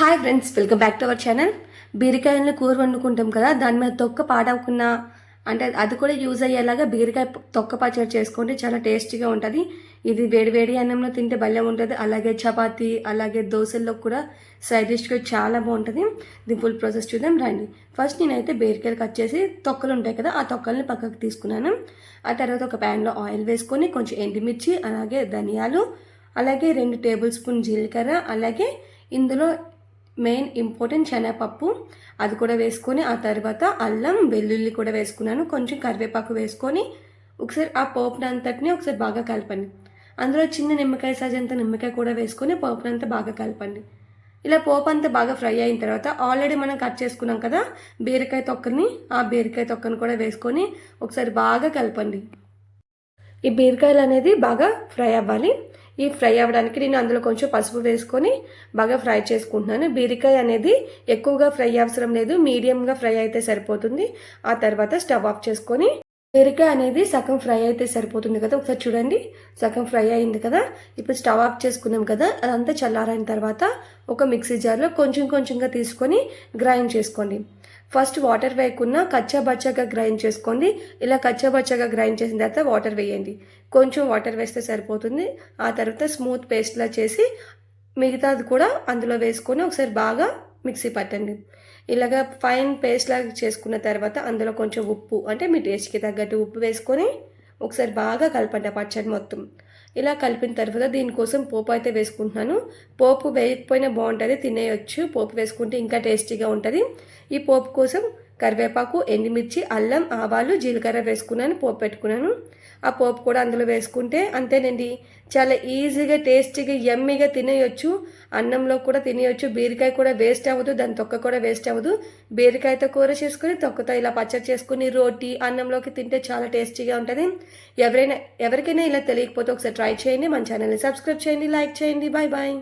Hi friends welcome back to our channel బీరకాయలను కూర వండుకుంటాం కదా దాని మీద తొక్క పాడవకుండా అంటే అది కూడా యూజ్ అయ్యేలాగా బీరకాయ తొక్క పచ్చడి చేసుకుంటే చాలా టేస్టీగా ఉంటుంది. ఇది వేడివేడి అన్నంలో తింటే భలే ఉంటుంది. అలాగే చపాతి అలాగే దోశల్లో కూడా సైడ్ డిష్గా చాలా బాగుంటుంది. దీని ఫుల్ ప్రాసెస్ చూద్దాం రండి. ఫస్ట్ నేనైతే బీరకాయలు కట్ చేసి తొక్కలు ఉంటాయి కదా ఆ తొక్కల్ని పక్కకు తీసుకున్నాను. ఆ తర్వాత ఒక ప్యాన్లో ఆయిల్ వేసుకొని కొంచెం ఎండుమిర్చి అలాగే ధనియాలు అలాగే రెండు టేబుల్ స్పూన్ జీలకర్ర అలాగే ఇందులో మెయిన్ ఇంపార్టెంట్ శనగపప్పు అది కూడా వేసుకొని ఆ తర్వాత అల్లం వెల్లుల్లి కూడా వేసుకున్నాను. కొంచెం కరివేపాకు వేసుకొని ఒకసారి ఆ పోపుని అంతటిని ఒకసారి బాగా కలపండి. అందులో చిన్న నిమ్మకాయ సైజ్ అంత నిమ్మకాయ కూడా వేసుకొని పోపుని అంతా బాగా కలపండి. ఇలా పోపు అంతా బాగా ఫ్రై అయిన తర్వాత ఆల్రెడీ మనం కట్ చేసుకున్నాం కదా బీరకాయ తొక్కని ఆ బీరకాయ తొక్కని కూడా వేసుకొని ఒకసారి బాగా కలపండి. ఈ బీరకాయలు అనేది బాగా ఫ్రై అవ్వాలి. ఈ ఫ్రై అవ్వడానికి నేను అందులో కొంచెం పసుపు వేసుకొని బాగా ఫ్రై చేసుకుంటున్నాను. బీరికాయ అనేది ఎక్కువగా ఫ్రై అవసరం లేదు. మీడియంగా ఫ్రై అయితే సరిపోతుంది. ఆ తర్వాత స్టవ్ ఆఫ్ చేసుకొని బీరకాయ అనేది సగం ఫ్రై అయితే సరిపోతుంది కదా? ఒకసారి చూడండి. సగం ఫ్రై అయింది కదా? ఇప్పుడు స్టవ్ ఆఫ్ చేసుకున్నాం కదా? అదంతా చల్లారైన తర్వాత ఒక మిక్సీ జార్లో కొంచెం కొంచెంగా తీసుకొని గ్రైండ్ చేసుకోండి. ఫస్ట్ వాటర్ వేయకుండా కచ్చాబచ్చాగా గ్రైండ్ చేసుకోండి. ఇలా కచ్చాబచ్చాగా గ్రైండ్ చేసిన తర్వాత వాటర్ వేయండి. కొంచెం వాటర్ వేస్తే సరిపోతుంది. ఆ తర్వాత స్మూత్ పేస్ట్లా చేసి మిగతాది కూడా అందులో వేసుకొని ఒకసారి బాగా మిక్సీ పట్టండి. ఇలాగ ఫైన్ పేస్ట్ లాగా చేసుకున్న తర్వాత అందులో కొంచెం ఉప్పు అంటే మీ టేస్ట్కి తగ్గట్టు ఉప్పు వేసుకొని ఒకసారి బాగా కలపండి ఆ పచ్చడి మొత్తం. ఇలా కలిపిన తర్వాత దీనికోసం పోపు అయితే వేసుకుంటున్నాను. పోపు వేయకపోయినా బాగుంటుంది తినేయొచ్చు. పోపు వేసుకుంటే ఇంకా టేస్టీగా ఉంటుంది. ఈ పోపు కోసం కరివేపాకు ఎండుమిర్చి అల్లం ఆవాలు జీలకర్ర వేసుకున్నాను పోపు పెట్టుకున్నాను. ఆ పోపు కూడా అందులో వేసుకుంటే అంతేనండి. చాలా ఈజీగా టేస్టీగా ఎమ్మిగా తినేయొచ్చు. అన్నంలో కూడా తినేయొచ్చు. బీరకాయ కూడా వేస్ట్ అవ్వదు. దాని తొక్క కూడా వేస్ట్ అవ్వదు. బీరకాయతో కూర చేసుకుని తొక్కతో ఇలా పచ్చడి చేసుకుని రోటీ అన్నంలోకి తింటే చాలా టేస్టీగా ఉంటుంది. ఎవరైనా ఎవరికైనా ఇలా తెలియకపోతే ఒకసారి ట్రై చేయండి. మన ఛానల్ని సబ్స్క్రైబ్ చేయండి లైక్ చేయండి. Bye bye